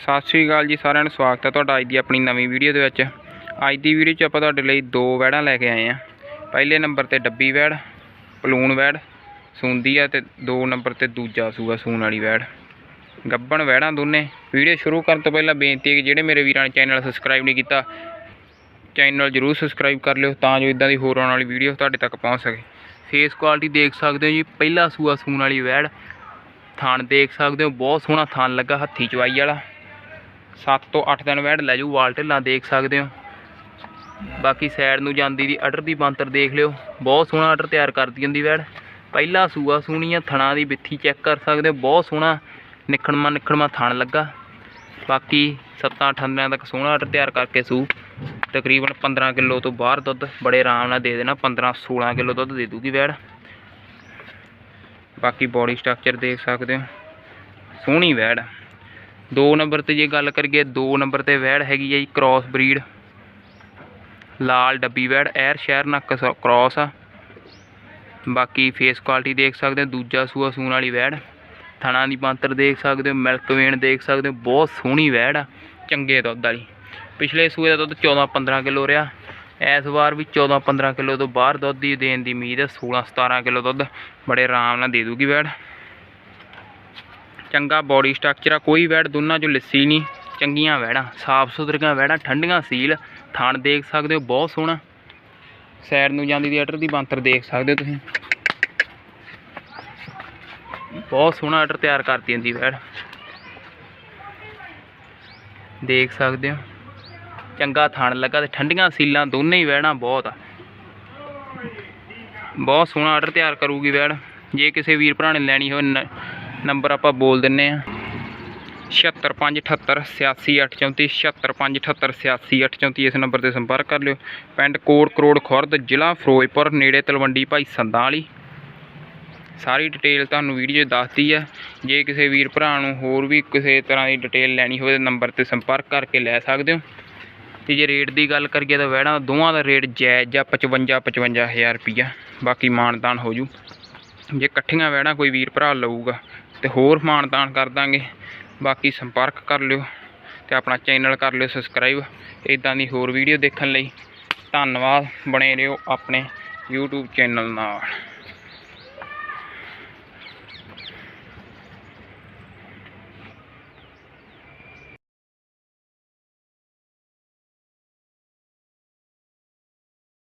ਸਤਿ ਸ਼੍ਰੀ ਅਕਾਲ ਜੀ ਸਾਰਿਆਂ ਨੂੰ, ਸਵਾਗਤ ਹੈ ਤੁਹਾਡਾ ਅੱਜ ਦੀ ਆਪਣੀ ਨਵੀਂ ਵੀਡੀਓ ਦੇ ਵਿੱਚ। ਅੱਜ ਦੀ ਵੀਡੀਓ 'ਚ ਆਪਾਂ ਤੁਹਾਡੇ ਲਈ ਦੋ ਵੈੜਾਂ ਲੈ ਕੇ ਆਏ ਆ ਪਹਿਲੇ ਨੰਬਰ ਤੇ ਡੱਬੀ ਵੈੜ ਪਲੂਣ ਵੈੜ ਸੂੰਦੀ ਆ ਤੇ ਦੋ ਨੰਬਰ ਤੇ ਦੂਜਾ ਸੂਆ ਸੂਣ ਵਾਲੀ ਵੈੜ ਗੱਬਣ ਵੈੜਾਂ ਦੋਨੇ। ਵੀਡੀਓ ਸ਼ੁਰੂ ਕਰਨ ਤੋਂ ਪਹਿਲਾਂ ਬੇਨਤੀ ਹੈ ਕਿ ਜਿਹੜੇ ਮੇਰੇ ਵੀਰਾਂ ਨੇ ਚੈਨਲ ਸਬਸਕ੍ਰਾਈਬ ਨਹੀਂ ਕੀਤਾ, ਚੈਨਲ ਜਰੂਰ ਸਬਸਕ੍ਰਾਈਬ ਕਰ ਲਿਓ ਤਾਂ ਜੋ ਇਦਾਂ ਦੀ ਹੋਰ ਆਉਣ ਵਾਲੀ ਵੀਡੀਓ ਤੁਹਾਡੇ ਤੱਕ ਪਹੁੰਚ ਸਕੇ। ਫੇਸ ਕੁਆਲਿਟੀ ਦੇਖ ਸਕਦੇ ਹੋ ਜੀ, ਪਹਿਲਾ ਸੂਆ ਸੂਣ ਵਾਲੀ ਵੈੜ ਥਣ ਦੇਖ ਸਕਦੇ ਹੋ, ਬਹੁਤ ਸੋਹਣਾ ਥਣ ਲੱਗਾ, ਹੱਥੀ ਚਵਾਈ ਵਾਲਾ। 7 ਤੋਂ 8 ਦਿਨ ਵੈੜ ਲੈ ਜੂ ਵਾਲ ਢਿੱਲਾਂ ਦੇਖ ਸਕਦੇ ਹੋ। ਬਾਕੀ ਸਾਈਡ ਨੂੰ ਜਾਂਦੀ ਦੀ ਅਡਰ ਦੀ ਬਾਂਤਰ ਦੇਖ ਲਿਓ। ਬਹੁਤ ਸੋਹਣਾ ਅਡਰ ਤਿਆਰ ਕਰਦੀ ਹੁੰਦੀ ਵੈੜ ਪਹਿਲਾ ਸੂਆ ਸੋਹਣੀ ਆ, ਥਣਾ ਦੀ ਬਿੱਥੀ ਚੈੱਕ ਕਰ ਸਕਦੇ ਹੋ। ਬਹੁਤ ਸੋਹਣਾ ਨਿਖਣਮਾ ਨਿਖਣਮਾ ਥਣ ਲੱਗਾ। ਬਾਕੀ 7-8 ਦਿਨਾਂ ਤੱਕ ਸੋਹਣਾ ਅਡਰ ਤਿਆਰ ਕਰਕੇ ਸੂ। ਤਕਰੀਬਨ 15 ਕਿਲੋ ਤੋਂ ਬਾਹਰ ਦੁੱਧ, ਬੜੇ ਆਰਾਮ ਨਾਲ ਦੇ ਦੇਣਾ। 15-16 ਕਿਲੋ ਦੁੱਧ ਦੇ ਦੂਗੀ ਵੈੜ ਬਾਕੀ ਬੋਡੀ ਸਟਰਕਚਰ ਦੇਖ ਸਕਦੇ ਹੋ। ਸੋਹਣੀ ਵੈੜ ਆ। ਦੋ ਨੰਬਰ ਤੇ ਜੇ ਗੱਲ ਕਰੀਏ, ਦੋ ਨੰਬਰ ਤੇ ਵੈੜ ਹੈਗੀ ਹੈ ਜੀ ਕ੍ਰਾਸ ਬਰੀਡ ਲਾਲ ਡੱਬੀ ਵੈੜ, ਐਰ ਸ਼ਹਿਰ ਨੱਕ ਕ੍ਰਾਸ ਆ। ਬਾਕੀ ਫੇਸ ਕੁਆਲਿਟੀ ਦੇਖ ਸਕਦੇ ਹੋ, ਦੂਜਾ ਸੂਆ ਸੂਣ ਵਾਲੀ ਵੈੜ। ਥਣਾ ਦੀ ਬਾਂਤਰ ਦੇਖ ਸਕਦੇ ਹੋ ਮਿਲਕ ਵੇਣ ਦੇਖ ਸਕਦੇ ਹੋ, ਬਹੁਤ ਸੋਹਣੀ ਵੈੜ ਆ, ਚੰਗੇ ਦੁੱਧ ਵਾਲੀ। ਪਿਛਲੇ ਸੂਏ ਦਾ ਦੁੱਧ 14 15 ਕਿਲੋ ਰਿਹਾ। ਇਸ ਵਾਰ ਵੀ 14 15 ਕਿਲੋ ਤੋਂ ਬਾਹਰ ਦੁੱਧ ਦੀ ਦੇਣ ਦੀ ਉਮੀਦ ਹੈ 16 17 ਕਿਲੋ ਦੁੱਧ ਬੜੇ ਆਰਾਮ ਨਾਲ ਦੇ ਦੂਗੀ ਵੈੜ। ਚੰਗਾ ਬੋਡੀ ਸਟਰਕਚਰ ਆ, ਕੋਈ ਵੈੜ ਦੋਨਾਂ ਚੋਂ ਲੱਸੀ ਨਹੀਂ, ਚੰਗੀਆਂ ਵੈੜਾਂ, ਸਾਫ਼ ਸੁਥਰੀਆਂ ਵੈੜਾਂ, ਠੰਡੀਆਂ ਸੀਲ, ਥਣ ਦੇਖ ਸਕਦੇ ਹੋ, ਬਹੁਤ ਸੋਹਣਾ। ਸਾਈਡ ਨੂੰ ਜਾਂਦੀ ਦੀ ਅਟਰ ਦੀ ਬੰਤਰ ਦੇਖ ਸਕਦੇ ਹੋ ਤੁਸੀਂ। ਬਹੁਤ ਸੋਹਣਾ ਅਟਰ ਤਿਆਰ ਕਰਤੀ ਹੁੰਦੀ ਵੈੜ। ਦੇਖ ਸਕਦੇ ਹੋ। ਚੰਗਾ ਥਣ ਲੱਗਾ ਤੇ ਠੰਡੀਆਂ ਸੀਲਾਂ ਦੋਨੇ ਹੀ ਵੈੜਾਂ ਬਹੁਤ ਆ। ਬਹੁਤ ਸੋਹਣਾ ਆਰਡਰ ਤਿਆਰ ਕਰੂਗੀ ਵੈੜ। ਜੇ ਕਿਸੇ ਵੀਰ ਭਰਾ ਨੇ ਲੈਣੀ ਹੋਵੇ ਨੰਬਰ ਆਪਾਂ ਬੋਲ ਦਿੰਨੇ ਆ। 7578886834 7578886834 ਇਸ ਨੰਬਰ ਤੇ ਸੰਪਰਕ ਕਰ ਲਿਓ। ਪਿੰਡ ਕੋਟ ਕਰੋੜ ਖੁਰਦ, ਜ਼ਿਲ੍ਹਾ ਫਿਰੋਜ਼ਪੁਰ, ਨੇੜੇ ਤਲਵੰਡੀ ਭਾਈ ਸੰਦਾਂ ਵਾਲੀ ਸਾਰੀ ਡਿਟੇਲ ਤੁਹਾਨੂੰ ਵੀਡੀਓ 'ਚ ਦੱਸਦੀ ਆ। ਜੇ ਕਿਸੇ ਵੀਰ ਭਰਾ ਨੂੰ ਹੋਰ ਵੀ ਕਿਸੇ ਤਰ੍ਹਾਂ ਦੀ ਡਿਟੇਲ ਲੈਣੀ ਹੋਵੇ ਤਾਂ ਨੰਬਰ ਤੇ ਸੰਪਰਕ ਕਰਕੇ ਲੈ ਸਕਦੇ ਹੋ। ਤੇ ਜੇ ਰੇਟ ਦੀ ਗੱਲ ਕਰੀਏ ਤਾਂ ਵਹਿਣਾ ਦੋਵਾਂ ਦਾ ਰੇਟ ਜਾਇਜ਼ ਆ 55 55000 ਰੁਪਈਆ। ਬਾਕੀ ਮਾਨਤਾਨ ਹੋ ਜੂ। ਜੇ ਇਕੱਠੀਆਂ ਵੈੜਾਂ ਕੋਈ ਵੀਰ ਭਰਾ ਲਊਗਾ ਤੇ ਹੋਰ ਮਾਣ ਤਾਣ ਕਰ ਦਾਂਗੇ। ਬਾਕੀ ਸੰਪਰਕ ਕਰ ਲਿਓ ਤੇ ਆਪਣਾ ਚੈਨਲ ਕਰ ਲਿਓ ਸਬਸਕ੍ਰਾਈਬ ਇਦਾਂ ਦੀ ਹੋਰ ਵੀਡੀਓ ਦੇਖਣ ਲਈ ਧੰਨਵਾਦ। ਬਣੇ ਰਹੋ ਆਪਣੇ YouTube ਚੈਨਲ ਨਾਲ।